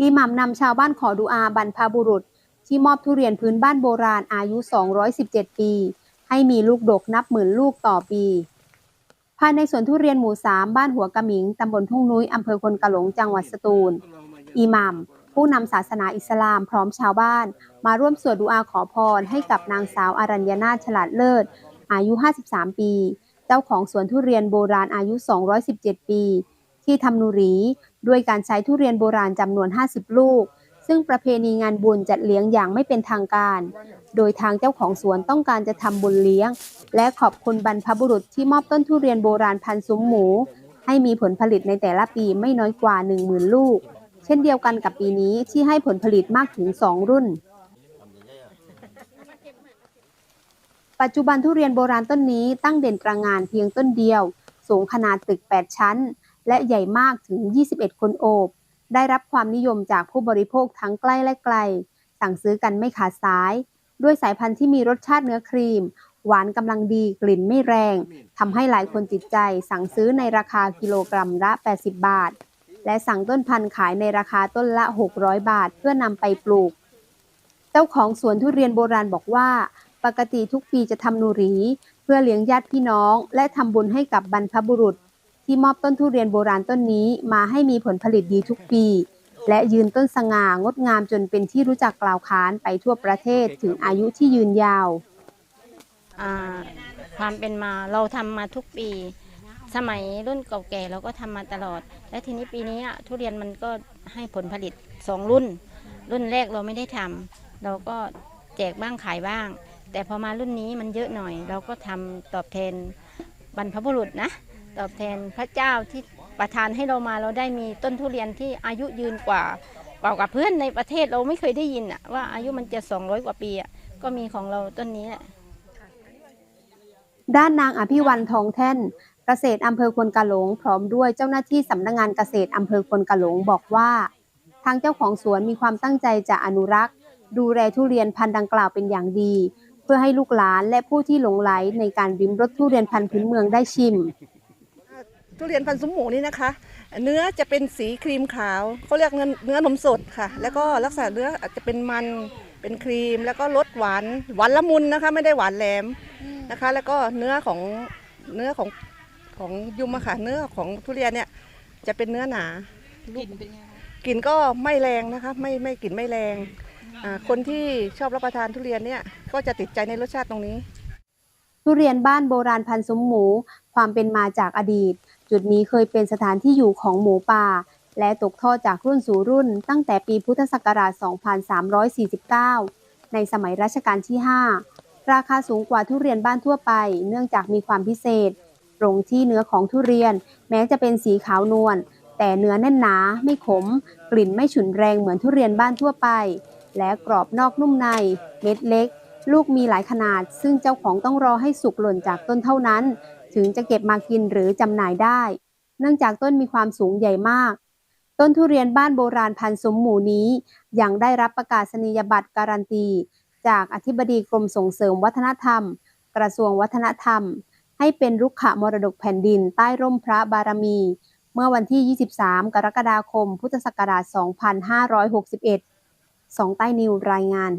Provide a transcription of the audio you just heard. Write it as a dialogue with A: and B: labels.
A: อิหมัมนำชาวบ้านขอดุอาบรรพบุรุษ ที่มอบทุเรียนพื้นบ้านโบราณอายุ 217 ปี ให้มีลูกดกนับหมื่นลูกต่อปี ภายในสวนทุเรียนหมู่3บ้านหัวกระหมิงตำบลทุ่งนุ้ยอำเภอคนกะหลงจังหวัดสตูลอิหมัมผู้นำศาสนาอิสลามพร้อมชาวบ้าน มาร่วมสวดดุอาขอพรให้กับนางสาวอารัญญนาฉลาดเลิศ อายุ 53 ปี เจ้าของสวนทุเรียนโบราณอายุ 217 ปี ที่ทำนูรี ด้วยการใช้ทุเรียนโบราณจำนวน 50 ลูก ซึ่งประเพณีงานบุญจัดเลี้ยงอย่างไม่เป็นทางการ โดยทางเจ้าของสวนต้องการจะทำบุญเลี้ยง และขอบคุณบรรพบุรุษที่มอบต้นทุเรียนโบราณพันธุ์ซุ้มหมู ให้มีผลผลิตในแต่ละปีไม่น้อยกว่า 10,000 ลูก เช่นเดียวกันกับปีนี้ที่ให้ผลผลิตมากถึง 2 รุ่นปัจจุบันทุเรียนโบราณต้นนี้ตั้งเด่นตระหงานเพียงต้นเดียว สูงขนาดตึก 8 ชั้น และใหญ่มากถึง 21 คนโอบ ได้รับความนิยมจากผู้บริโภคทั้งใกล้และไกล สั่งซื้อกันไม่ขาดสาย ด้วยสายพันธุ์ที่มีรสชาติเนื้อครีม หวานกำลังดีกลิ่นไม่แรงทำให้หลายคนติดใจ สั่งซื้อในราคากิโลกรัมละ 80 บาท และสั่งต้นพันธุ์ขายในราคาต้นละ 600 บาท เพื่อนำไปปลูก เจ้าของสวนทุเรียนโบราณบอกว่า ปกติทุกปีจะทำนูรี เพื่อเลี้ยงญาติพี่น้อง และทำบุญให้กับบรรพบุรุษ ที่มอบต้นทุเรียนโบราณต้นนี้มาให้มีผลผลิตดีทุกปี และยืนต้นสง่างดงามจนเป็นที่รู้จักกล่าวขานไปทั่วประเทศถึงอายุที่ยืนยาว
B: ความเป็นมาเราทำมาทุกปี สมัยรุ่นเก่าแก่เราก็ทำมาตลอด และทีนี้ปีนี้ทุเรียนมันก็ให้ผลผลิตสองรุ่น รุ่นแรกเราไม่ได้ทำเราก็แจกบ้างขายบ้าง แต่พอมารุ่นนี้มันเยอะหน่อย เราก็ทำตอบแทนบรรพบุรุษนะ ตอบแทนพระเจ้าที่ประทานให้เรามาเราได้มีต้นทุเรียนที่อายุยืนกว่ากว่ากับเพื่อนในประเทศเราไม่เคยได้ยินอะว่าอายุมันจะ 200 กว่าปีอะก็มีของเราต้นนี้แหละ
A: ด้านนางอภิวันทองแท่น เกษตรอำเภอควนกะหลง พร้อมด้วยเจ้าหน้าที่สำนักงานเกษตรอำเภอควนกะหลงบอกว่า ทางเจ้าของสวนมีความตั้งใจจะอนุรักษ์ ดูแลทุเรียนพันธุ์ดังกล่าวเป็นอย่างดี เพื่อให้ลูกหลานและผู้ที่หลงไหลในการริมรสทุเรียนพันธุ์พื้นเมืองได้ชิม
C: ทุเรียนพันธุ์ซุ้มหมูนี่นะคะ เนื้อจะเป็นสีครีมขาวเขาเรียกเนื้อเนื้อนมสดค่ะ แล้วก็ลักษณะเนื้ออาจจะเป็นมันเป็นครีม แล้วก็รสหวานหวานละมุนนะคะ ไม่ได้หวานแหลมนะคะ แล้วก็เนื้อของเนื้อของของยุมอะค่ะเนื้อของทุเรียนเนี่ยจะเป็นเนื้อหนาลูกกลิ่นก็ไม่แรงนะคะ ไม่ไม่กลิ่นไม่แรงอ่าคนที่ชอบรับประทานทุเรียนเนี่ยก็จะติดใจในรสชาติตรงนี้
A: ทุเรียนบ้านโบราณพันธุ์สมหมู ความเป็นมาจากอดีต จุดนี้เคยเป็นสถานที่อยู่ของหมูป่า และตกทอดจากรุ่นสู่รุ่น ตั้งแต่ปีพุทธศักราช 2349 ในสมัยรัชกาลที่ 5 ราคาสูงกว่าทุเรียนบ้านทั่วไป เนื่องจากมีความพิเศษ ตรงที่เนื้อของทุเรียน แม้จะเป็นสีขาวนวลแต่เนื้อแน่นหนาไม่ขม กลิ่นไม่ฉุนแรงเหมือนทุเรียนบ้านทั่วไป และกรอบนอกนุ่มใน เม็ดเล็ก ลูกมีหลายขนาด ซึ่งเจ้าของต้องรอให้สุกหล่นจากต้นเท่านั้น ถึงจะเก็บมากินหรือจำหน่ายได้ เนื่องจากต้นมีความสูงใหญ่มาก ต้นทุเรียนบ้านโบราณพันธุ์สมหมูนี้ยังได้รับประกาศนียบัตรการันตี จากอธิบดีกรมส่งเสริมวัฒนธรรม กระทรวงวัฒนธรรม ให้เป็นรุกขมรดกแผ่นดินใต้ร่มพระบารมี เมื่อวันที่ 23 กรกฎาคม พุทธศักราช 2561 สองใต้นิวรายงาน